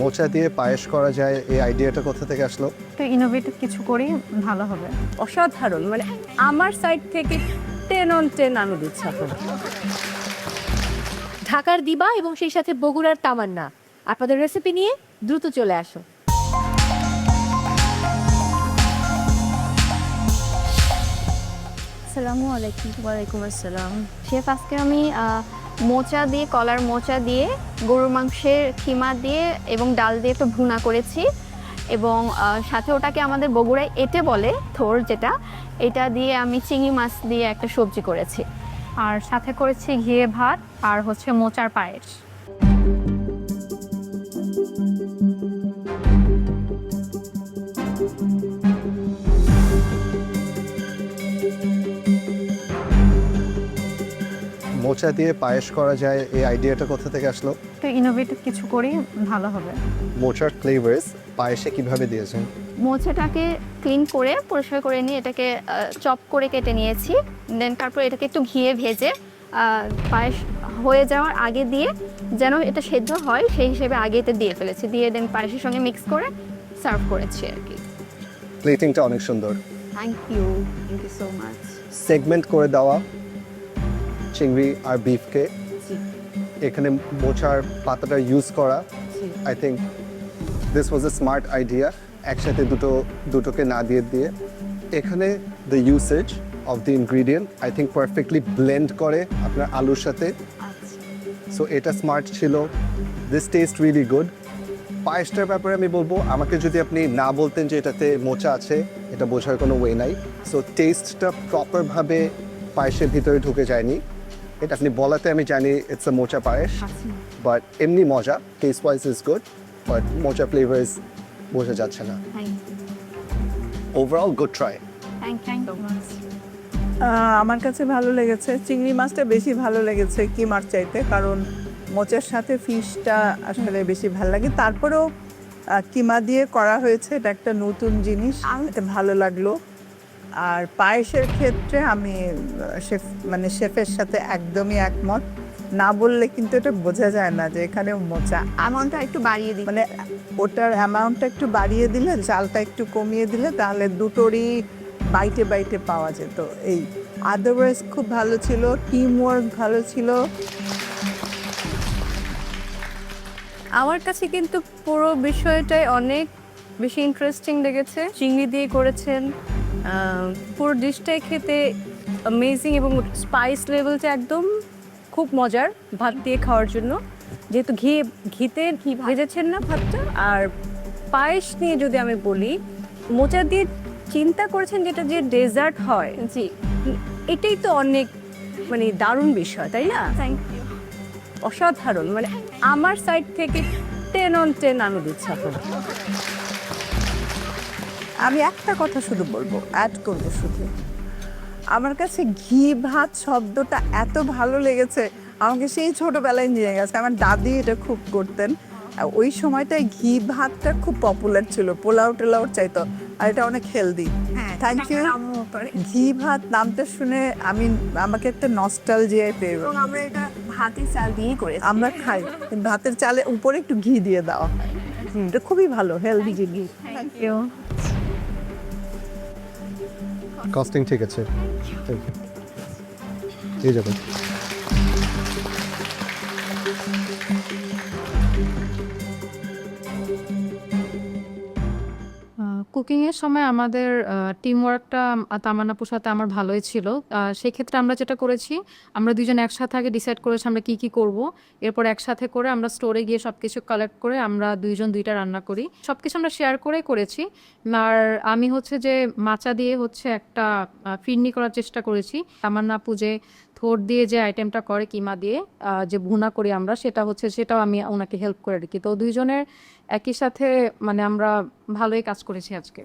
মোচা দিয়ে পায়েস করা যায় এই আইডিয়াটা কোথা থেকে আসলো? তো ইনোভেটিভ কিছু করি ভালো হবে। অসাধারণ মানে আমার সাইড থেকে টেন অন টেন আমি দিচ্ছি ঢাকার দিবা এবং সেই সাথে বগুড়ার তামান্না। আপনাদের রেসিপি নিয়ে দ্রুত চলে আসো। আসসালামু আলাইকুম ওয়ালাইকুম আসসালাম। শেফ আজকে আমি মোচা দিয়ে, কলার মোচা দিয়ে, গরুর মাংসের খিমা দিয়ে এবং ডাল দিয়ে একটু ভুনা করেছি। এবং সাথে ওটাকে আমাদের বগুড়ায় এটে বলে, থোর যেটা, এটা দিয়ে আমি চিংড়ি মাছ দিয়ে একটা সবজি করেছি। আর সাথে করেছি ঘিয়ে ভাত, আর হচ্ছে মোচার পায়েস। মোচা দিয়ে পায়েস করা যায় এই আইডিয়াটা কোথা থেকে আসলো? তো ইনোভেটিভ কিছু করি ভালো হবে। মোচার ফ্লেভার্স পায়েসে কীভাবে দিয়েছেন? মোচাটাকে ক্লিন করে পরিষ্কার করে নিয়ে এটাকে চপ করে কেটে নিয়েছি। দেন তারপর এটাকে একটু ঘিয়ে ভেজে পায়েস হয়ে যাওয়ার আগে দিয়ে যেন এটা সেদ্ধ হয় সেই হিসেবে আগে এটা দিয়ে ফেলেছি। দিয়ে দেন পায়েসের সঙ্গে মিক্স করে সার্ভ করেছি আর কি। প্লেটিংটা অনেক সুন্দর। Thank you thank you so much segment করে দেওয়া। চিংড়ি আর বিফকে এখানে মোচার পাতাটা ইউজ করা। I think this was a smart idea একসাথে দুটো দুটোকে না দিয়ে দিয়ে। এখানে the usage of the ingredient I think perfectly blend করে আপনার আলুর সাথে। সো এটা স্মার্ট ছিল। দিস টেস্ট রিয়েলি গুড পায়েসটার ব্যাপারে আমি বলব আমাকে যদি আপনি না বলতেন যে এটাতে মোচা আছে এটা বোঝার কোনো ওয়ে নাই। সো টেস্টটা প্রপারভাবে পায়েসের ভিতরে ঢুকে যায়নি। এটা আপনি বলাতে আমি জানি ইটস আ মোচা পায়েস বাট এমনি মজা taste wise is good but মোচা ফ্লেভার্স বোঝা যাচ্ছে না। ওভারঅল গুড ট্রাই আমার কাছে ভালো লেগেছে। চিংড়ি মাছটা বেশি ভালো লেগেছে কি মাছ চাইতে কারণ মোচার সাথে ফিশটা আসলে বেশি ভালো লাগে। তারপরেও কিমা দিয়ে করা হয়েছে এটা একটা নতুন জিনিস। এটা ভালো লাগল। আর পায়েসের ক্ষেত্রে আমি শেফ মানে শেফের সাথে একদমই একমত। না বললে কিন্তু এটা বোঝা যায় না যে এখানে মোচা অ্যামাউন্টটা একটু বাড়িয়ে দিই মানে ওটার অ্যামাউন্টটা একটু বাড়িয়ে দিলে চালটা একটু কমিয়ে দিলে তাহলে দুটোরই বাইটে বাইটে পাওয়া যেত। এই আদারওয়াইজ খুব ভালো ছিল টিম ওয়ার্ক ভালো ছিল। আমার কাছে কিন্তু পুরো বিষয়টাই অনেক বেশি ইন্টারেস্টিং লেগেছে। চিংড়ি দিয়ে করেছেন। পুরো ডিশটাই খেতে অ্যামেজিং এবং স্পাইস লেভেলটা একদম খুব মজার ভাত দিয়ে খাওয়ার জন্য। যেহেতু ঘি ঘিতে ঘি ভেজেছেন না ভাতটা আর পায়েস নিয়ে যদি আমি বলি মোচা দিয়ে চিন্তা করেছেন যেটা যে ডেজার্ট হয় জি। এটাই তো অনেক মানে দারুণ বিষয় তাই না? থ্যাংক ইউ অসাধারণ মানে আমার সাইড থেকে টেন অন টেন আমি দিচ্ছি আপনাকে। আমি একটা কথা শুধু বলব অ্যাড করব শুধু। আমার কাছে ঘি ভাত শব্দটা এত ভালো লেগেছে। আমাকে সেই ছোটোবেলায় নিয়ে গেছে। আমার দাদি এটা খুব করতেন। ওই সময়টায় ঘি ভাতটা খুব পপুলার ছিল। পোলাও টোলাও চাইতো। আর এটা অনেক হেলদি হ্যাঁ থ্যাংক ইউ ঘি ভাত নামটা শুনে আমি আমাকে একটা নস্টাল জিয়ায় পেয়ে। আমরা এটা ভাতের চাল দিয়েই করেছি। আমরা খাই। ভাতের চালে উপরে একটু ঘি দিয়ে দেওয়া হয়। এটা খুবই ভালো হেলদি জিনিস। থ্যাংক ইউ কস্টিং ঠিক আছে. এই যাবেন কুকিংয়ের সময় আমাদের টিম ওয়ার্কটা তামান্নাপুর সাথে আমার ভালোই ছিল। সেই ক্ষেত্রে আমরা যেটা করেছি, আমরা দুজন একসাথে আগে ডিসাইড করেছি আমরা কি কি করব। এরপর একসাথে করে আমরা স্টোরে গিয়ে সব কিছু কালেক্ট করে আমরা দুইজন দুইটা রান্না করি। সব কিছু আমরা শেয়ার করে করেছি। আর আমি হচ্ছে যে মাচা দিয়ে হচ্ছে একটা ফিরনি করার চেষ্টা করেছি। তামান্নাপু যে থোর দিয়ে যে আইটেমটা করে কিমা দিয়ে যে ভুনা করি আমরা, সেটা হচ্ছে, সেটাও আমি ওনাকে হেল্প করে রাখি। তো দুইজনের একই সাথে মানে আমরা ভালোই কাজ করেছি আজকে।